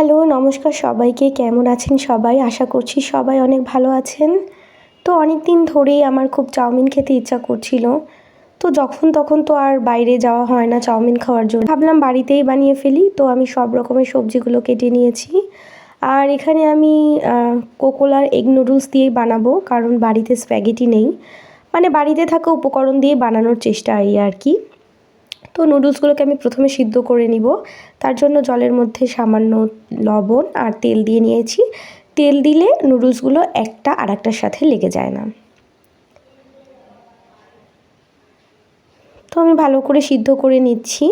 Hello, নমস্কার সবাইকে। কেমন আছেন সবাই? আশা করছি সবাই অনেক ভালো আছেন। তো অনেক দিন ধরেই আমার খুব চাউমিন খেতে ইচ্ছা করছিল। তো যখন তখন তো আর বাইরে যাওয়া হয় না চাউমিন খাওয়ার জন্য। ভাবলাম বাড়িতেই বানিয়ে ফেলি। তো আমি সব রকমের সবজিগুলো কেটে নিয়েছি। আর এখানে আমি কোকোলার এগ নুডলস দিয়েই বানাবো। কারণ বাড়িতে স্প্যাগেটি নেই। মানে বাড়িতে থাকা উপকরণ দিয়ে বানানোর চেষ্টা এই আর কি। তো নুডলসগুলোকে আমি প্রথমে সিদ্ধ করে নিব। তার জন্য জলের মধ্যে সামান্য লবণ আর তেল দিয়ে নিয়েছি। তেল দিলে নুডলসগুলো একটা আর একটার সাথে লেগে যায় না। তো আমি ভালো করে সিদ্ধ করে নিচ্ছি।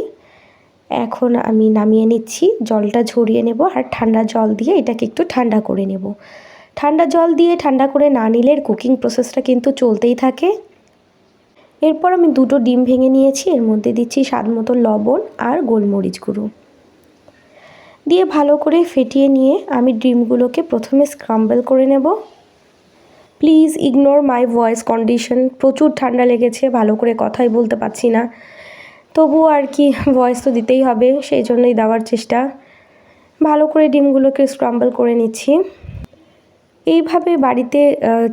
এখন আমি নামিয়ে নিচ্ছি, জলটা ঝরিয়ে নেব আর ঠান্ডা জল দিয়ে এটাকে একটু ঠান্ডা করে নেব। ঠান্ডা জল দিয়ে ঠান্ডা করে না নিলে কুকিং প্রসেসটা কিন্তু চলতেই থাকে। এরপর আমি দুটো ডিম ভেঙে নিয়েছি, এর মধ্যে দিচ্ছি স্বাদ মতো লবণ আর গোলমরিচ গুঁড়ো। দিয়ে ভালো করে ফেটিয়ে নিয়ে আমি ডিমগুলোকে প্রথমে স্ক্রাম্বল করে নেব। Please ignore my voice condition প্রচুর ঠান্ডা লেগেছে, ভালো করে কথাই বলতে পারছি না। তবুও আর কি ভয়েস তো দিতেই হবে, সেই জন্যই দেওয়ার চেষ্টা। ভালো করে ডিমগুলোকে স্ক্রাম্বল করে নিচ্ছি। এইভাবে বাড়িতে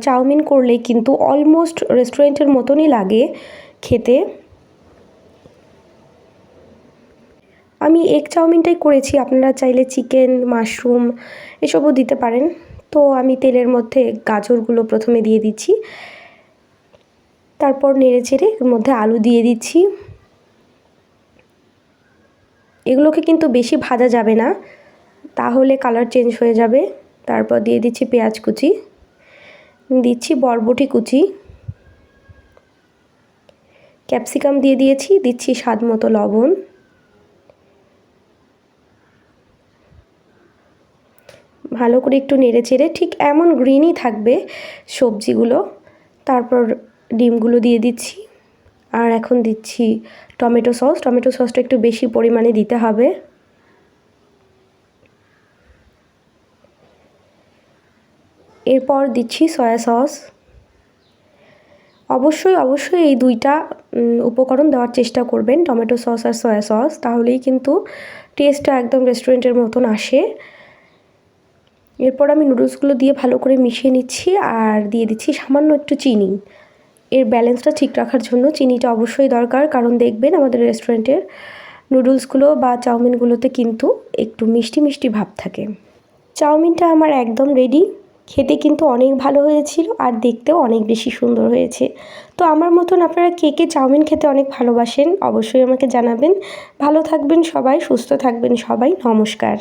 চাউমিন করলে কিন্তু অলমোস্ট রেস্টুরেন্টের মতনই লাগে খেতে। আমি এগ চাউমিনটাই করেছি, আপনারা চাইলে চিকেন মাশরুম এসবও দিতে পারেন। তো আমি তেলের মধ্যে গাজরগুলো প্রথমে দিয়ে দিচ্ছি। তারপর নেড়ে চেড়ে এর মধ্যে আলু দিয়ে দিচ্ছি। এগুলোকে কিন্তু বেশি ভাজা যাবে না, তাহলে কালার চেঞ্জ হয়ে যাবে। তারপর দিয়ে দিচ্ছি পেঁয়াজ কুচি, দিচ্ছি বরবটি কুচি, ক্যাপসিকাম দিয়ে দিয়েছি, দিচ্ছি স্বাদ মতো লবণ, ভালো করে একটু নেড়ে চেড়ে, ঠিক এমন গ্রিনই থাকবে সবজিগুলো। তারপর ডিমগুলো দিয়ে দিচ্ছি, আর এখন দিচ্ছি টমেটো সস। টমেটো সসটা একটু বেশি পরিমাণে দিতে হবে। এরপর দিচ্ছি সয়া সস। অবশ্যই অবশ্যই এই দুইটা উপকরণ দেওয়ার চেষ্টা করবেন, টমেটো সস আর সয়া সস। তাহলেই কিন্তু টেস্টটা একদম রেস্টুরেন্টের মতন আসে। এরপর আমি নুডলসগুলো দিয়ে ভালো করে মিশিয়ে নিচ্ছি আর দিয়ে দিচ্ছি সামান্য একটু চিনি। এর ব্যালেন্সটা ঠিক রাখার জন্য চিনিটা অবশ্যই দরকার, কারণ দেখবেন আমাদের রেস্টুরেন্টের নুডলসগুলো বা চাউমিনগুলোতে কিন্তু একটু মিষ্টি মিষ্টি ভাব থাকে। চাউমিনটা আমার একদম রেডি খেতে কিন্তু অনেক ভালো হয়েছিল আর দেখতেও অনেক বেশি সুন্দর হয়েছে। তো আমার মতন আপনারা কে কে চাউমিন খেতে অনেক ভালোবাসেন, অবশ্যই আমাকে জানাবেন। ভালো থাকবেন সবাই, সুস্থ থাকবেন সবাই, নমস্কার।